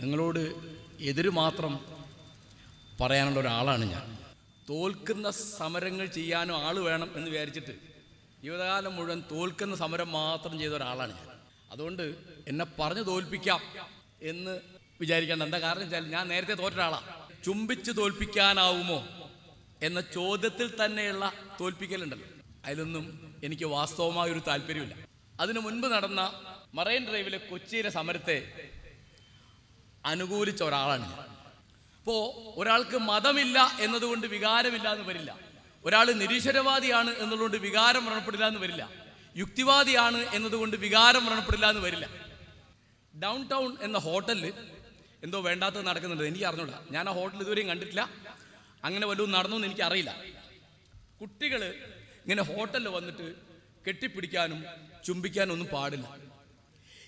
നിങ്ങളോട് എതിര് മാത്രം പറയാനുള്ള ഒരാളാണ് ഞാൻ. തോൽക്കുന്ന സമരങ്ങൾ ചെയ്യാനും ആൾ വേണം എന്ന് വിചാരിച്ചിട്ട് ജീവിതകാലം മുഴുവൻ തോൽക്കുന്ന സമരം മാത്രം ചെയ്ത ഒരാളാണ് ഞാൻ. അതുകൊണ്ട് എന്നെ പറഞ്ഞു തോൽപ്പിക്കാം എന്ന് വിചാരിക്കേണ്ട. എന്താ കാരണം വെച്ചാൽ ഞാൻ നേരത്തെ തോറ്റ ഒരാളാണ് ചുംബിച്ച് തോൽപ്പിക്കാനാവുമോ എന്ന ചോദ്യത്തിൽ തന്നെയുള്ള തോൽപ്പിക്കലുണ്ടല്ലോ. അതിലൊന്നും എനിക്ക് വാസ്തവമായ ഒരു താല്പര്യമില്ല അതിനു മുൻപ് നടന്ന മറൈൻ ഡ്രൈവിലെ കൊച്ചിയിലെ സമരത്തെ അനുകൂലിച്ച ഒരാളാണ് അപ്പോൾ ഒരാൾക്ക് മതമില്ല എന്നതുകൊണ്ട് വികാരമില്ല എന്ന് വരില്ല. ഒരാൾ നിരീശ്വരവാദിയാണ് എന്നതുകൊണ്ട് വികാരം വ്രണപ്പെടില്ല എന്ന് വരില്ല. യുക്തിവാദിയാണ് എന്നതുകൊണ്ട് വികാരം വ്രണപ്പെടില്ല എന്ന് വരില്ല. ഡൗൺ ടൗൺ എന്ന ഹോട്ടലിൽ എന്തോ വേണ്ടാത്തത് നടക്കുന്നുണ്ട്. എനിക്ക് അറിഞ്ഞൂടാ. ഞാൻ ആ ഹോട്ടൽ ഇതുവരെയും കണ്ടിട്ടില്ല. അങ്ങനെ വല്ലതും നടന്നു എന്ന് എനിക്കറിയില്ല കുട്ടികൾ ഇങ്ങനെ ഹോട്ടലിൽ വന്നിട്ട് കെട്ടിപ്പിടിക്കാനും ചുംബിക്കാനും ഒന്നും പാടില്ല.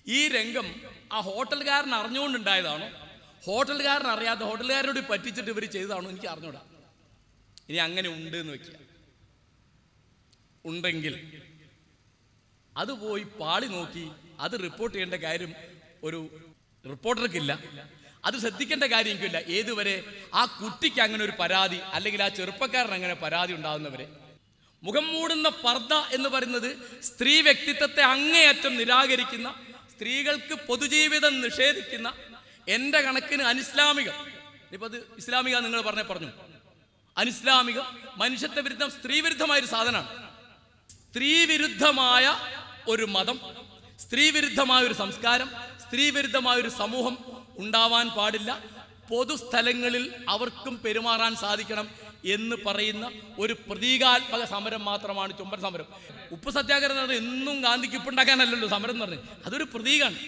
ഈ രംഗം ആ ഹോട്ടലുകാരൻ അറിഞ്ഞുകൊണ്ടുണ്ടായതാണോ? ഹോട്ടലുകാരൻ അറിയാത്ത ഹോട്ടലുകാരനോട് പറ്റിച്ചിട്ട് ഇവർ ചെയ്തതാണോ എനിക്ക് അറിഞ്ഞൂടാ. ഇനി അങ്ങനെ ഉണ്ട് എന്ന് വെക്കുക. ഉണ്ടെങ്കിൽ അത് പോയി പാളി നോക്കി അത് റിപ്പോർട്ട് ചെയ്യേണ്ട കാര്യം ഒരു റിപ്പോർട്ടർക്കില്ല അത് ശ്രദ്ധിക്കേണ്ട കാര്യം എനിക്കില്ല. ഏതുവരെ ആ കുട്ടിക്ക് അങ്ങനെ ഒരു പരാതി അല്ലെങ്കിൽ ആ ചെറുപ്പക്കാരൻ അങ്ങനെ പരാതി ഉണ്ടാകുന്നവരെ. മുഖം മൂടുന്ന പർദ്ദ എന്ന് പറയുന്നത് സ്ത്രീ വ്യക്തിത്വത്തെ അങ്ങേയറ്റം നിരാകരിക്കുന്ന സ്ത്രീകൾക്ക് പൊതുജീവിതം നിഷേധിക്കുന്ന എന്റെ കണക്കിന് അനിസ്ലാമികം. ഇപ്പൊ അത് ഇസ്ലാമിക നിങ്ങൾ പറഞ്ഞ പറഞ്ഞു. അനിസ്ലാമിക മനുഷ്യത്വ വിരുദ്ധം സ്ത്രീ വിരുദ്ധമായ ഒരു സാധനമാണ്. സ്ത്രീ വിരുദ്ധമായ ഒരു മതം സ്ത്രീ വിരുദ്ധമായ ഒരു സംസ്കാരം സ്ത്രീ വിരുദ്ധമായ ഒരു സമൂഹം ഉണ്ടാവാൻ പാടില്ല. പൊതുസ്ഥലങ്ങളിൽ അവർക്കും പെരുമാറാൻ സാധിക്കണം. എന്ന് പറയുന്ന ഒരു പ്രതീകാത്മക സമരം മാത്രമാണ് ചുമ്പൻ സമരം. ഉപ്പ് സത്യാഗ്രഹം എന്ന് എന്നും ഗാന്ധിക്ക് ഉപ്പുണ്ടാക്കാനല്ലല്ലോ സമരം എന്ന് പറഞ്ഞത് അതൊരു പ്രതീകമാണ്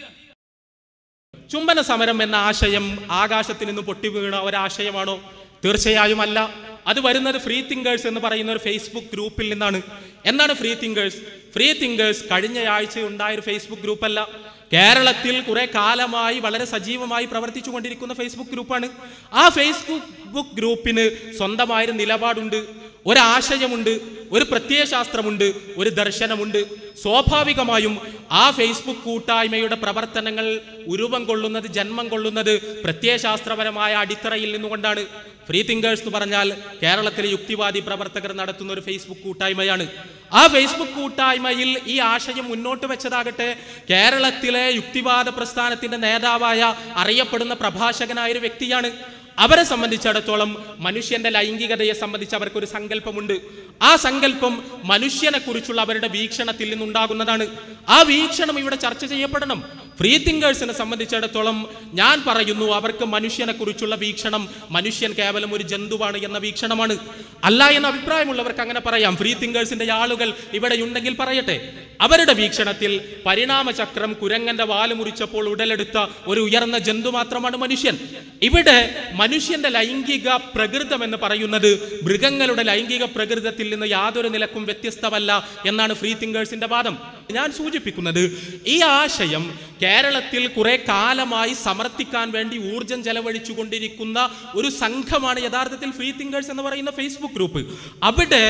ചുംബന സമരം എന്ന ആശയം ആകാശത്തിൽ നിന്ന് പൊട്ടി വീണ ഒരാശയമാണോ? തീർച്ചയായും അല്ല. അത് വരുന്നത് ഫ്രീ തിങ്കേഴ്സ് എന്ന് പറയുന്ന ഒരു ഫേസ്ബുക്ക് ഗ്രൂപ്പിൽ നിന്നാണ്. എന്താണ് ഫ്രീ തിങ്കേഴ്സ് ഫ്രീ തിങ്കേഴ്സ് കഴിഞ്ഞ ആഴ്ച ഉണ്ടായ ഒരു ഫേസ്ബുക്ക് ഗ്രൂപ്പല്ല. കേരളത്തിൽ കുറെ കാലമായി വളരെ സജീവമായി പ്രവർത്തിച്ചു കൊണ്ടിരിക്കുന്ന ഫേസ്ബുക്ക് ഗ്രൂപ്പാണ്. ആ ഫേസ്ബുക്ക് ഗ്രൂപ്പിന് സ്വന്തമായൊരു നിലപാടുണ്ട്. ഒരാശയമുണ്ട് ഒരു പ്രത്യയശാസ്ത്രമുണ്ട് ഒരു ദർശനമുണ്ട്. സ്വാഭാവികമായും ആ ഫേസ്ബുക്ക് കൂട്ടായ്മയുടെ പ്രവർത്തനങ്ങൾ ഉരുവം കൊള്ളുന്നത് ജന്മം കൊള്ളുന്നത് പ്രത്യയശാസ്ത്രപരമായ അടിത്തറയിൽ നിന്നുകൊണ്ടാണ്. ഫ്രീ തിങ്കേഴ്സ് എന്ന് പറഞ്ഞാൽ കേരളത്തിലെ യുക്തിവാദി പ്രവർത്തകർ നടത്തുന്ന ഒരു ഫേസ്ബുക്ക് കൂട്ടായ്മയാണ്. ആ ഫേസ്ബുക്ക് കൂട്ടായ്മയിൽ ഈ ആശയം മുന്നോട്ട് വെച്ചതാകട്ടെ കേരളത്തിലെ യുക്തിവാദ പ്രസ്ഥാനത്തിന്റെ നേതാവായ അറിയപ്പെടുന്ന പ്രഭാഷകനായ ഒരു വ്യക്തിയാണ്. അവരെ സംബന്ധിച്ചിടത്തോളം മനുഷ്യന്റെ ലൈംഗികതയെ സംബന്ധിച്ച് അവർക്കൊരു സങ്കല്പമുണ്ട്. ആ സങ്കല്പം മനുഷ്യനെ കുറിച്ചുള്ള അവരുടെ വീക്ഷണത്തിൽ നിന്നുണ്ടാകുന്നതാണ്. ആ വീക്ഷണം ഇവിടെ ചർച്ച ചെയ്യപ്പെടണം. ഫ്രീ തിങ്കേഴ്സിനെ സംബന്ധിച്ചിടത്തോളം ഞാൻ പറയുന്നു അവർക്ക് മനുഷ്യനെ കുറിച്ചുള്ള വീക്ഷണം മനുഷ്യൻ കേവലം ഒരു ജന്തുവാണ് എന്ന വീക്ഷണമാണ്. അല്ല എന്ന അഭിപ്രായമുള്ളവർക്ക് അങ്ങനെ പറയാം. ഫ്രീ തിങ്കേഴ്സിന്റെ ആളുകൾ ഇവിടെ ഉണ്ടെങ്കിൽ പറയട്ടെ. അവരുടെ വീക്ഷണത്തിൽ പരിണാമചക്രം കുരങ്ങന്റെ വാൽ മുറിച്ചപ്പോൾ ഉടലെടുത്ത ഒരു ഉയർന്ന ജന്തു മാത്രമാണ് മനുഷ്യൻ. ഇവിടെ മനുഷ്യന്റെ ലൈംഗിക പ്രകൃതം എന്ന് പറയുന്നത് മൃഗങ്ങളുടെ ലൈംഗിക പ്രകൃതത്തിൽ നിന്ന് യാതൊരു നിലക്കും വ്യത്യസ്തമല്ല എന്നാണ് ഫ്രീ തിങ്കേഴ്സിന്റെ വാദം. ഞാൻ സൂചിപ്പിക്കുന്നത് ഈ ആശയം കേരളത്തിൽ കുറെ കാലമായി സമർത്ഥിക്കാൻ വേണ്ടി ഊർജം ചെലവഴിച്ചു കൊണ്ടിരിക്കുന്ന ഒരു സംഘമാണ് യഥാർത്ഥത്തിൽ ഫ്രീ തിങ്കേഴ്സ് എന്ന് പറയുന്ന ഫേസ്ബുക്ക് ഗ്രൂപ്പ്. അവിടെ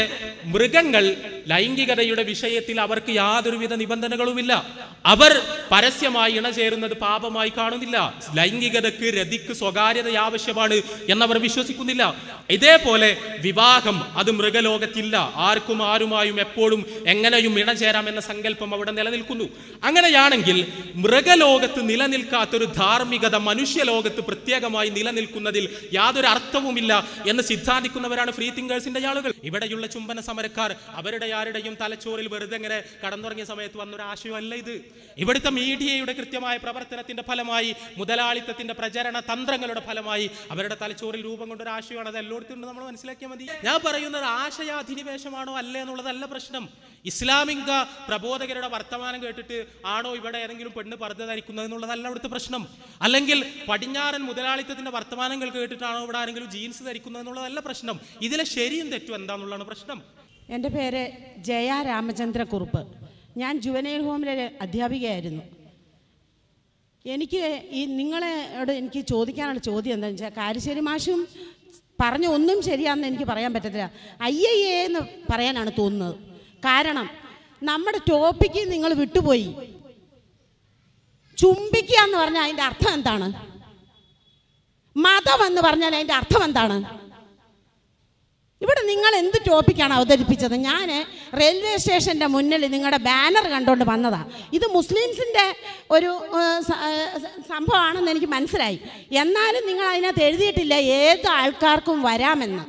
മൃഗങ്ങൾ ലൈംഗികതയുടെ വിഷയത്തിൽ അവർക്ക് യാതൊരുവിധ നിബന്ധനകളുമില്ല. അവർ പരസ്യമായി ഇണചേരുന്നത് പാപമായി കാണുന്നില്ല. ലൈംഗികതക്ക് രതിക്ക് സ്വകാര്യത ആവശ്യമാണ് എന്നവർ വിശ്വസിക്കുന്നില്ല. ഇതേപോലെ വിവാഹം അത് മൃഗലോകത്തില്ല. ആർക്കും ആരുമായും എപ്പോഴും എങ്ങനെയും ഇണചേരാം എന്ന സങ്കല്പം അവിടെ നിലനിൽക്കുന്നു. അങ്ങനെയാണെങ്കിൽ മൃഗലോകത്ത് നിലനിൽക്കാത്തൊരു ധാർമ്മികത മനുഷ്യലോകത്ത് പ്രത്യേകമായി നിലനിൽക്കുന്നതിൽ യാതൊരു അർത്ഥവുമില്ല എന്ന് സിദ്ധാന്തിക്കുന്നവരാണ് ഫ്രീ തിങ്കേഴ്സിന്റെ ആളുകൾ. ഇവിടെയുള്ള ചുംബന സമരക്കാർ അവരുടെ ആരുടെയും തലച്ചോറിൽ വെറുതെ ഇങ്ങനെ കടന്നുറങ്ങിയ സമയത്ത് വന്നൊരു ആശയമല്ല ഇത്. ഇവിടുത്തെ മീഡിയയുടെ കൃത്യമായ പ്രവർത്തനത്തിന്റെ ഫലമായി മുതലാളിത്തത്തിന്റെ പ്രചരണ തന്ത്രങ്ങളുടെ ഫലമായി അവരുടെ തലച്ചോറിൽ രൂപം കൊണ്ടൊരു ആശയമാണ്. അത് എല്ലായിടത്തും നമ്മൾ മനസ്സിലാക്കിയാൽ മതി. ഞാൻ പറയുന്നത് ആശയാധിനിവേശമാണോ അല്ലേ എന്നുള്ളതല്ല പ്രശ്നം. ഇസ്ലാമിക പ്രബോധകരുടെ വർത്തമാനം കേട്ടിട്ട് ആണോ ഇവിടെ ഏതെങ്കിലും പെണ്ണ് പറഞ്ഞതായിരിക്കുന്നത് എന്നുള്ളതല്ല അവിടുത്തെ പ്രശ്നം. അല്ലെങ്കിൽ പടിഞ്ഞാറൻ മുതലാളിത്തത്തിന്റെ വർത്തമാനങ്ങൾ കേട്ടിട്ടാണോ ഇവിടെ ആരെങ്കിലും ജീൻസ് ധരിക്കുന്നത് എന്നുള്ളതല്ല പ്രശ്നം. ഇതിലെ ശരിയും തെറ്റും എന്താന്നുള്ളതാണ് പ്രശ്നം. എന്റെ പേര് ജയ രാമചന്ദ്രക്കുറുപ്പ് ഞാൻ ജുവനൈൽ ഹോമിലെ അധ്യാപികയായിരുന്നു. എനിക്ക് ഈ നിങ്ങളോട് എനിക്ക് ചോദിക്കാനുള്ള ചോദ്യം എന്താണെന്ന് വെച്ചാൽ കാരശ്ശേരി മാഷും പറഞ്ഞ ഒന്നും ശരിയാണെന്ന് എനിക്ക് പറയാൻ പറ്റത്തില്ല. ഐ ഐ എ എന്ന് പറയാനാണ് തോന്നുന്നത്. കാരണം നമ്മുടെ ടോപ്പിക്ക് നിങ്ങൾ വിട്ടുപോയി. ചുംബിക്കുക എന്ന് പറഞ്ഞാൽ അതിന്റെ അർത്ഥം എന്താണ്? മതം എന്ന് പറഞ്ഞാൽ അതിന്റെ അർത്ഥം എന്താണ്? ഇവിടെ നിങ്ങൾ എന്ത് ടോപ്പിക്കാണ് അവതരിപ്പിച്ചത്? ഞാൻ റെയിൽവേ സ്റ്റേഷന്റെ മുന്നിൽ നിങ്ങളുടെ ബാനർ കണ്ടുകൊണ്ട് വന്നതാണ് ഇത് മുസ്ലിംസിന്റെ ഒരു സംഭവമാണെന്ന് എനിക്ക് മനസ്സിലായി. എന്നാലും നിങ്ങൾ അതിനകത്ത് എഴുതിയിട്ടില്ല ഏത് ആൾക്കാർക്കും വരാമെന്ന്.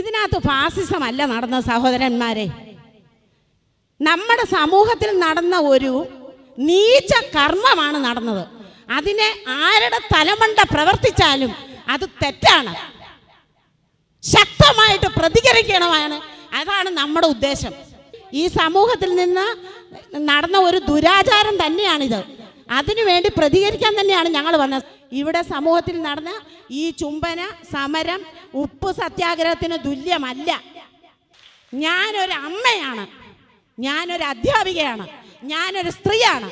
ഇതിനകത്ത് ഫാസിസം അല്ല നടന്ന സഹോദരന്മാരെ. നമ്മുടെ സമൂഹത്തിൽ നടന്ന ഒരു നീച്ച കർമ്മമാണ് നടന്നത്. അതിനെ ആരുടെ തലമണ്ട പ്രവർത്തിച്ചാലും അത് തെറ്റാണ്. ശക്തമായിട്ട് പ്രതികരിക്കണമാണ് അതാണ് നമ്മുടെ ഉദ്ദേശം. ഈ സമൂഹത്തിൽ നിന്ന് നടന്ന ഒരു ദുരാചാരം തന്നെയാണിത്. അതിനുവേണ്ടി പ്രതികരിക്കാൻ തന്നെയാണ് ഞങ്ങൾ വന്നത്. ഇവിടെ സമൂഹത്തിൽ നടന്ന ഈ ചുംബന സമരം ഉപ്പ് സത്യാഗ്രഹത്തിന് തുല്യമല്ല. ഞാനൊരു അമ്മയാണ്. ഞാനൊരു അധ്യാപികയാണ്. ഞാനൊരു സ്ത്രീയാണ്.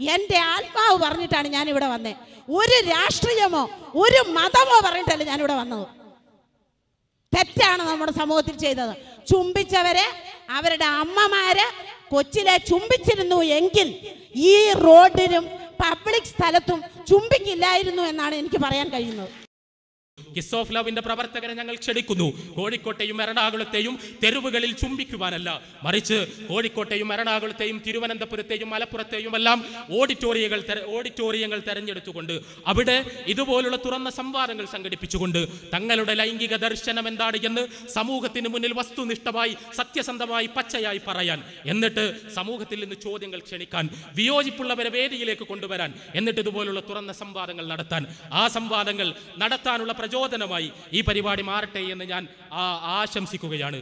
എന്റെ ആത്മാവ് പറഞ്ഞിട്ടാണ് ഞാൻ ഞാനിവിടെ വന്നത് ഒരു രാഷ്ട്രീയമോ ഒരു മതമോ പറഞ്ഞിട്ടല്ല ഞാനിവിടെ വന്നത്. തെറ്റാണ് നമ്മുടെ സമൂഹത്തിൽ ചെയ്തത്. ചുംബിച്ചവരെ അവരുടെ അമ്മമാര് കൊച്ചിലെ ചുംബിച്ചിരുന്നു എങ്കിൽ ഈ റോഡിലും പബ്ലിക് സ്ഥലത്തും ചുംബിക്കില്ലായിരുന്നു എന്നാണ് എനിക്ക് പറയാൻ കഴിയുന്നത്. കിസ് ഓഫ് ലവിന്റെ പ്രവർത്തകരെ ഞങ്ങൾ ക്ഷണിക്കുന്നു. കോഴിക്കോട്ടെയും എറണാകുളത്തെയും തെരുവുകളിൽ ചുംബിക്കുവാനല്ല. മറിച്ച് കോഴിക്കോട്ടെയും എറണാകുളത്തെയും തിരുവനന്തപുരത്തെയും മലപ്പുറത്തെയും എല്ലാം ഓഡിറ്റോറിയങ്ങൾ ഓഡിറ്റോറിയങ്ങൾ തെരഞ്ഞെടുത്തുകൊണ്ട് അവിടെ ഇതുപോലുള്ള തുറന്ന സംവാദങ്ങൾ സംഘടിപ്പിച്ചുകൊണ്ട് തങ്ങളുടെ ലൈംഗിക ദർശനം എന്താണ് എന്ന് സമൂഹത്തിന് മുന്നിൽ വസ്തുനിഷ്ഠമായി സത്യസന്ധമായി പച്ചയായി പറയാൻ. എന്നിട്ട് സമൂഹത്തിൽ നിന്ന് ചോദ്യങ്ങൾ ക്ഷണിക്കാൻ വിയോജിപ്പുള്ളവരെ വേദിയിലേക്ക് കൊണ്ടുവരാൻ എന്നിട്ട് ഇതുപോലുള്ള തുറന്ന സംവാദങ്ങൾ നടത്താൻ. ആ സംവാദങ്ങൾ നടത്താനുള്ള പ്രചോദനമായി ഈ പരിപാടി മാറട്ടെ എന്ന് ഞാൻ ആശംസിക്കുകയാണ്.